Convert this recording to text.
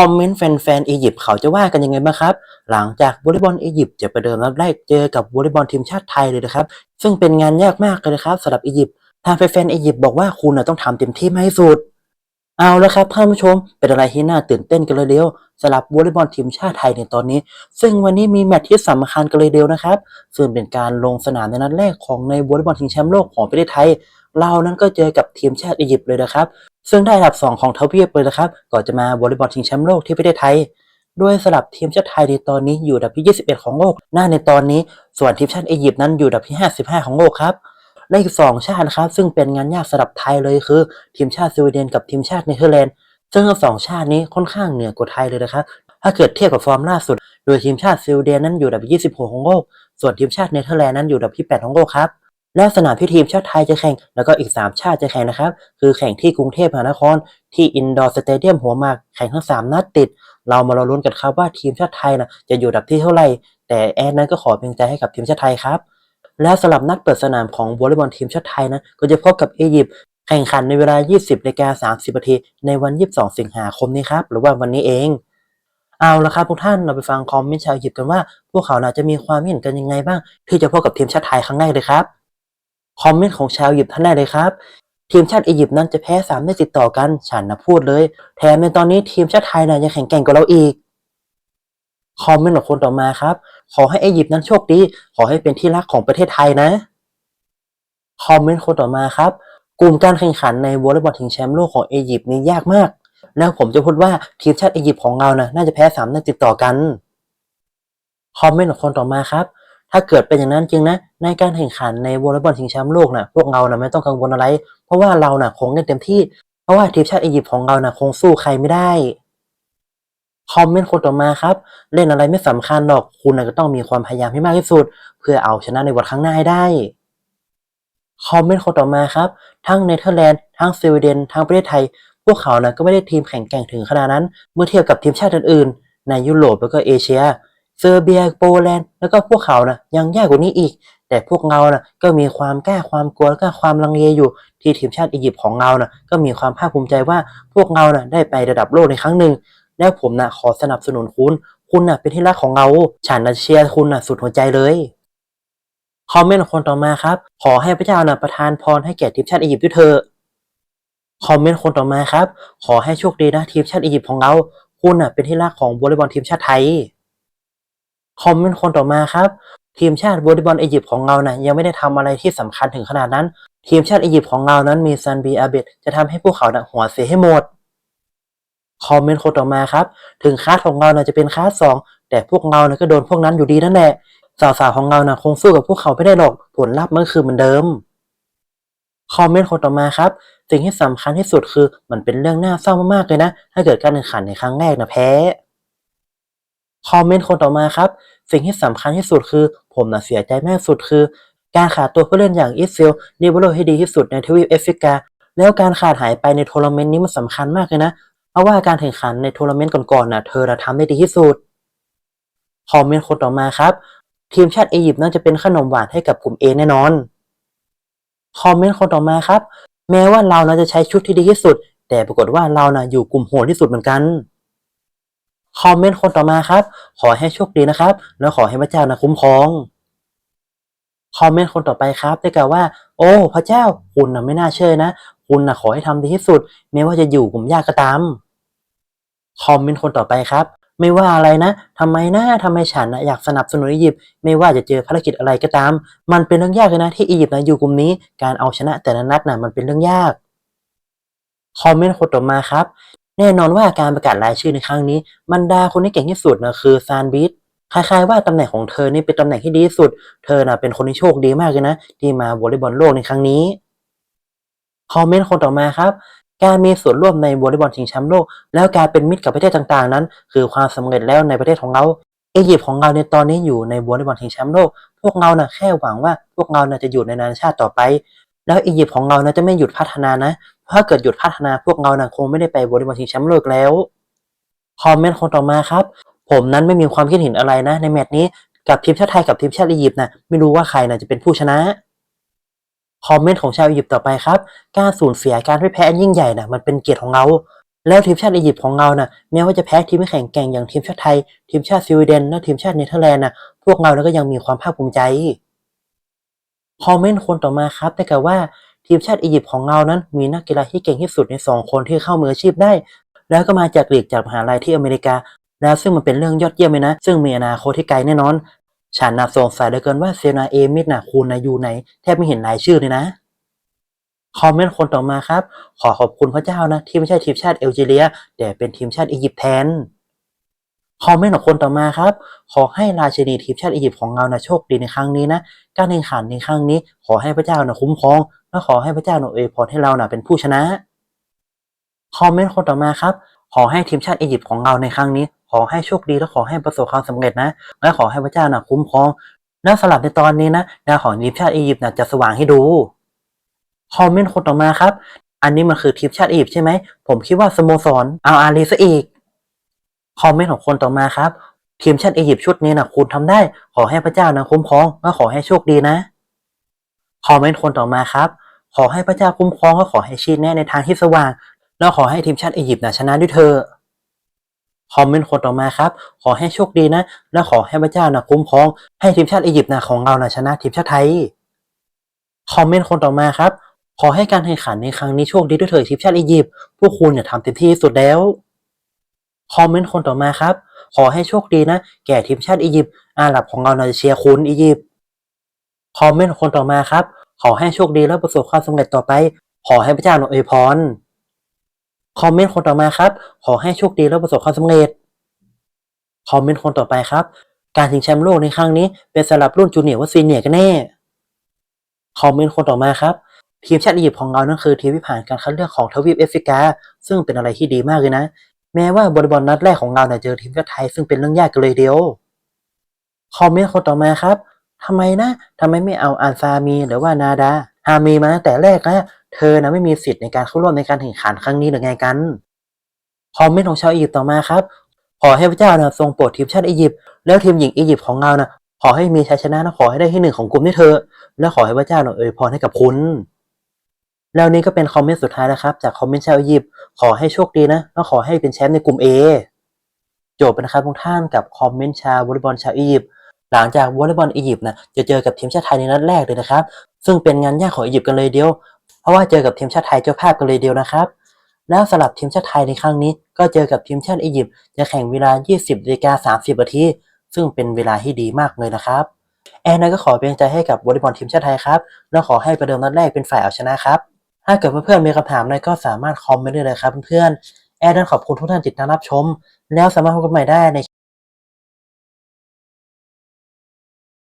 อมเมนต์แฟนๆอียิปต์เขาจะว่ากันยังไงบ้างครับ หลังจากวอลเลย์บอลอียิปต์จะประเดิมนัดแรกเจอกับวอลเลย์บอลทีมชาติไทยเลยนะครับ ซึ่งเป็นงานยากมากเลยนะครับสำหรับอียิปต์ทางแฟนๆอียิปต์บอกว่าคุณต้องทำเต็มที่มากที่สุด เอาละครับท่านผู้ชม เป็นอะไรที่น่าตื่นเต้นกันเลยเดียวสำหรับวอลเลย์บอลทีมชาติไทยในตอนนี้ ซึ่งวันนี้มีแมตช์ที่สำคัญกันเลยเดียวนะครับ ซึ่งเป็นการลงสนามในนัดแรกของในวอลเลย์บอลชิงแชมป์โลกของประเทศไทย เรานั้นก็เจอกับทีมชาติอียิปต์เลยนะครับ ซึ่งได้อันดับ 2 ของทวีปเลยนะครับ ก่อนจะมาวอลเลย์บอลชิงแชมป์โลกที่ประเทศไทยด้วยสลับทีมชาติไทยในตอนนี้อยู่อันดับที่ 21 ของโลก หน้าในตอนนี้ ส่วนทีมชาติอียิปต์นั้นอยู่อันดับที่ 55 ของโลกครับ และอีกสองชาตินะครับ ซึ่งเป็นงานยากสำหรับไทยเลยคือ ทีมชาติสวีเดนกับทีมชาติเนเธอร์แลนด์ ซึ่งทั้งสองชาตินี้ค่อนข้างเหนือกว่าไทยเลยนะครับ ถ้าเกิดเทียบกับฟอร์มล่าสุด โดยทีมชาติสวีเดนนั้นอยู่อันดับที่ 26 ของโลก ส่วนทีมชาติเนเธอร์แลนด์นั้นอยู่อันดับที่ 8 ของโลกครับ และสนามที่ทีมชาติไทยจะแข่ง แล้วก็อีก 3 ชาติจะแข่งนะครับ คือแข่งที่กรุงเทพมหานคร ที่อินดอร์สเตเดียมหัวมากแข่งทั้ง 3 นัดติด เรามารอลุ้นกันครับว่าทีมชาติไทยนะจะอยู่ดับที่เท่าไหร่ แต่แอนนั้นก็ขอเป็นใจให้กับทีมชาติไทยครับ และสำหรับนัดเปิดสนามของวอลเลย์บอลทีมชาติไทยนะก็จะพบกับอียิปต์แข่งขันในเวลา 20นาฬิกา30นาทีในวัน 22 สิงหาคมนี้ครับหรือว่าวันนี้เองเอาละครับทุกท่านเราไปฟังคอมเมนต์ชาวอียิปต์กันว่า พวกเขาน่าจะมีความเห็นกันยังไงบ้าง ที่จะพบกับทีมชาติไทยครั้งแรกเลยครับ คอมเมนต์ของชาวอียิปต์ท่านแรกเลยครับ ทีมชาติอียิปต์นั้นจะแพ้สามได้ติดต่อกัน ฉันนะพูดเลย แถมในตอนนี้ทีมชาติไทยนะยังแข่งแกร่งกว่าเราอีก คอมเมนต์ของคนต่อมาครับ ขอให้อียิปต์นั้นโชคดี ขอให้เป็นที่รักของประเทศไทยนะ คอมเมนต์คนต่อมาครับ กลุ่มการแข่งขันในวอลเลย์บอลชิงแชมป์โลกของอียิปต์นี่ยากมากแล้วผมจะพูดว่าทีมชาติอียิปต์ของเรานะน่าจะแพ้สามนัดติดต่อกัน คอมเมนต์ของคนต่อมาครับ ถ้าเกิดเป็นอย่างนั้นจริงนะ ในการแข่งขันในวอลเลย์บอลชิงแชมป์โลกนะพวกเรานะไม่ต้องกังวลอะไร เพราะว่าเรานะคงเล่นเต็มที่ เพราะว่าทีมชาติอียิปต์ของเรานะคงสู้ใครไม่ได้ คอมเมนต์คนต่อมาครับ เล่นอะไรไม่สำคัญหรอก คุณนะก็ต้องมีความพยายามให้มากที่สุด เพื่อเอาชนะในวันข้างหน้าให้ได้ คอมเมนต์คนต่อมาครับ ทั้งเนเธอร์แลนด์ ทั้งสวีเดน ทั้งประเทศไทย พวกเขานะก็ไม่ได้ทีมแข่งแกร่งถึงขนาดนั้น เมื่อเทียบกับทีมชาติอื่นๆ ในยุโรปแล้วก็เอเชีย เซอร์เบียโปแลนด์แล้วก็พวกเขานะยังยากกว่านี้อีก แต่พวกเรานะก็มีความกล้าความกลัวแล้วก็ความลังเลอยู่ที่ทีมชาติอียิปต์ของเรานะก็มีความภาคภูมิใจว่าพวกเรานะได้ไประดับโลกในครั้งหนึ่งแล้วผมนะขอสนับสนุนคุณ คุณนะเป็นที่รักของเราฉันนะเชียร์คุณนะสุดหัวใจเลยคอมเมนต์ของคนต่อมาครับ ขอให้พระเจ้านะประทานพรให้แก่ทีมชาติอียิปต์ด้วยเถอะคอมเมนต์คนต่อมาครับ ขอให้โชคดีนะทีมชาติอียิปต์ของเรา คุณนะเป็นที่รักของวอลเลย์บอลทีมชาติไทย คอมเมนต์คนต่อมาครับทีมชาติวอลเลย์บอลอียิปต์ของเรานะยังไม่ได้ทำอะไรที่สำคัญถึงขนาดนั้น ทีมชาติอียิปต์ของเรานั้นมีซันบีอาเบตจะทำให้พวกเขานะหัวเสียให้หมดคอมเมนต์คนต่อมาครับ ถึงคลาสของเรานะจะเป็นคลาสสองแต่พวกเรานะก็โดนพวกนั้นอยู่ดีนั่นแหละสาวๆของเรานะคงสู้กับพวกเขาไม่ได้หรอกผลลัพธ์มันคือเหมือนเดิมคอมเมนต์คนต่อมาครับสิ่งที่สำคัญที่สุดคือมันเป็นเรื่องน่าเศร้ามากๆเลยนะ ถ้าเกิดการแข่งขันในครั้งแรกนะแพ้ คอมเมนต์คนต่อมาครับ สิ่งที่สำคัญที่สุดคือ ผมน่ะเสียใจมากสุดคือ การขาดตัวผู้เล่นอย่างอิสเซลดิบโลให้ดีที่สุดในทวีปแอฟริกา แล้วการขาดหายไปในทัวร์นาเมนต์นี้มันสำคัญมากเลยนะ เพราะว่าการแข่งขันในทัวร์นาเมนต์ก่อนๆน่ะเธอน่ะทำได้ดีที่สุด คอมเมนต์คนต่อมาครับ ทีมชาติอียิปต์น่าจะเป็นขนมหวานให้กับกลุ่มเอแน่นอน คอมเมนต์คนต่อมาครับ แม้ว่าเราน่าจะใช้ชุดที่ดีที่สุด แต่ปรากฏว่าเราน่ะอยู่กลุ่มโหดที่สุดเหมือนกัน คอมเมนต์คนต่อมาครับ ขอให้โชคดีนะครับ แล้วขอให้พระเจ้านะคุ้มครองคอมเมนต์คนต่อไปครับได้กล่าวว่า โอ้ พระเจ้าคุณน่ะไม่น่าเชื่อนะ คุณน่ะขอให้ทำดีที่สุดแม้ว่าจะอยู่กลุ่มยากก็ตามคอมเมนต์คนต่อไปครับ ไม่ว่าอะไรนะทำไมนะทำไมฉันนะอยากสนับสนุนอียิปต์ไม่ว่าจะเจอภารกิจอะไรก็ตาม มันเป็นเรื่องยากเลยนะที่อียิปต์นะอยู่กลุ่มนี้การเอาชนะแต่ละนัดนะมันเป็นเรื่องยากคอมเมนต์คนต่อมาครับ แน่นอนว่าการประกาศรายชื่อในครั้งนี้บรรดาคนที่เก่งที่สุดนะคือซานบิทคล้ายๆว่าตำแหน่งของเธอนี่เป็นตำแหน่งที่ดีที่สุด เธอน่ะเป็นคนที่โชคดีมากเลยนะ ที่มาวอลเลย์บอลโลกในครั้งนี้ คอมเมนต์คนต่อมาครับ การมีส่วนร่วมในวอลเลย์บอลชิงแชมป์โลก แล้วการเป็นมิตรกับประเทศต่างๆนั้น คือความสำเร็จแล้วในประเทศของเราอียิปต์ของเราในตอนนี้อยู่ในวอลเลย์บอลชิงแชมป์โลก พวกเราน่ะแค่หวังว่าพวกเราน่ะจะอยู่ในนานาชาติต่อไป แล้วอียิปต์ของเราน่ะจะไม่หยุดพัฒนานะ ถ้าเกิดหยุดพัฒนาพวกเราน่ะคงไม่ได้ไปวอลเลย์บอลชิงแชมป์โลกแล้วคอมเมนต์คนต่อมาครับ ผมนั้นไม่มีความคิดเห็นอะไรนะ ในแมตช์นี้กับทีมชาติไทยกับทีมชาติอียิปต์นะไม่รู้ว่าใครน่ะจะเป็นผู้ชนะคอมเมนต์ของชาวอียิปต์ต่อไปครับการสูญเสียการพ่แพ้อันยิ่งใหญ่นะมันเป็นเกียรติของเรา แล้วทีมชาติอียิปต์ของเราน่ะแม้ว่าจะแพ้ทีมที่แข่งแกร่งอย่างทีมชาติไทย ทีมชาติสวีเดนและทีมชาติเนเธอร์แลนด์น่ะพวกเราแล้วก็ยังมีความภาคภูมิใจคอมเมนต์คนต่อมาครับได้กล่าวว่า ทีมชาติอียิปต์ของเรานั้น มีนักกีฬาที่เก่งที่สุดในสองคนที่เข้ามืออาชีพได้ แล้วก็มาจากหลีกจากมหาลัยที่อเมริกา แล้วซึ่งมันเป็นเรื่องยอดเยี่ยมเลยนะ ซึ่งมีอนาคตที่ไกลแน่นอน ฉันน่ะสงสัยเหลือเกินว่าเซนาเอมิดน่ะคุณนะอยู่ไหนแทบไม่เห็นรายชื่อเลยนะคอมเมนต์คนต่อมาครับ ขอขอบคุณพระเจ้านะ ที่ไม่ใช่ทีมชาติเอลจีเรีย แต่เป็นทีมชาติอียิปต์แทนคอมเมนต์ของคนต่อมาครับ ขอให้ราชินีทีมชาติอียิปต์ของเรานะโชคดีในครั้งนี้นะ การแข่งขันในครั้งนี้ ขอให้พระเจ้านะคุ้มครอง และขอให้พระเจ้าหนะอวยพรให้เรานะเป็นผู้ชนะ คอมเมนต์คนต่อมาครับ ขอให้ทีมชาติอียิปต์ของเราในครั้งนี้ ขอให้โชคดีและขอให้ประสบความสำเร็จนะ และขอให้พระเจ้านะคุ้มครองและสำหรับในตอนนี้นะดาวของทีมชาติอียิปต์นะจะสว่างให้ดูคอมเมนต์คนต่อมาครับ อันนี้มันคือทีมชาติอียิปต์ใช่ไหม ผมคิดว่าสโมสรเอาอาลีซะอีก คอมเมนต์ของคนต่อมาครับ ทีมชาติอียิปต์ชุดนี้นะคุณทำได้ ขอให้พระเจ้านะคุ้มครองและขอให้โชคดีนะ คอมเมนต์คนต่อมาครับ ขอให้พระเจ้าคุ้มครองและขอให้ชี้แนะในทางที่สว่าง แล้วขอให้ทีมชาติอียิปต์นะชนะด้วยเถอคอมเมนต์คนต่อมาครับ ขอให้โชคดีนะ และขอให้พระเจ้านะคุ้มครอง ให้ทีมชาติอียิปต์นะของเรานะชนะทีมชาติไทย คอมเมนต์คนต่อมาครับ ขอให้การแข่งขันในครั้งนี้โชคดีด้วยเถิดทีมชาติอียิปต์ พวกคุณเนี่ยทำเต็มที่สุดแล้ว คอมเมนต์คนต่อมาครับ ขอให้โชคดีนะ แก่ทีมชาติอียิปต์ อาหรับของเราน่าจะเชียร์คุณอียิปต์ คอมเมนต์คนต่อมาครับ ขอให้โชคดีและประสบความสำเร็จต่อไป ขอให้พระเจ้าอวยพร คอมเมนต์คนต่อมาครับ ขอให้โชคดีและประสบความสำเร็จ คอมเมนต์คนต่อไปครับ การชิงแชมป์โลกในครั้งนี้ เป็นสำหรับรุ่นจูเนียร์ว่าซีเนียร์กันแน่ คอมเมนต์คนต่อมาครับ ทีมชาติอียิปต์ของเรานั่นคือทีมที่ผ่านการคัดเลือกของทวีปแอฟริกา ซึ่งเป็นอะไรที่ดีมากเลยนะ แม้ว่าบอลบอลนัดแรกของเราเนี่ยเจอทีมชาติไทยซึ่งเป็นเรื่องยากกันเลยเดียว คอมเมนต์คนต่อมาครับ ทำไมนะทำไมไม่เอาอันซามีหรือว่านาดาฮามีมาตั้งแต่แรกนะเธอนะไม่มีสิทธิ์ในการเข้าร่วมในการแข่งขันครั้งนี้หรือไงกันคอมเมนต์ของชาวอียิปต์ต่อมาครับ ขอให้พระเจ้านะทรงโปรดทีมชาติอียิปต์แล้วทีมหญิงอียิปต์ของเรานะขอให้มีชัยชนะและขอให้ได้ที่หนึ่งของกลุ่มด้เธอ และขอให้พระเจ้านะอวยพรให้กับคุณแล้วนี้ก็เป็นคอมเมนต์สุดท้ายแล้วครับ จากคอมเมนต์ชาวอียิปต์ขอให้โชคดีนะและขอให้เป็นแชมป์ในกลุ่ม A จบไปนะครับทุกท่านกับคอมเมนต์ชาววอลเลย์บอลชาวอียิปต์ หลังจากวอลเลย์บอลอียิปต์นะจะเจอกับทีมชาติไทยในนัดแรกเลยนะครับ ซึ่งเป็นงานยากของอียิปต์กันเลยเดียว เพราะว่าเจอกับทีมชาติไทยเจ้าภาพกันเลยเดียวนะครับ แล้วสำหรับทีมชาติไทยในครั้งนี้ ก็เจอกับทีมชาติอียิปต์จะแข่งเวลา 20นาฬิกา30นาทีซึ่งเป็นเวลาที่ดีมากเลยนะครับแอนนาก็ขอเป็นใจให้กับวอลเลย์บอลทีมชาติไทยครับแล้วขอให้ประเดิมนัดแรกเป็นฝ่ายเอาชนะครับถ้าเกิดเพื่อนๆมีคำถามอะไรก็สามารถคอมเมนต์ได้เลยครับเพื่อนๆแอนนั้นขอบคุณทุกท่านติดตามรับชม แล้วสามารถพบกันใหม่ได้ใน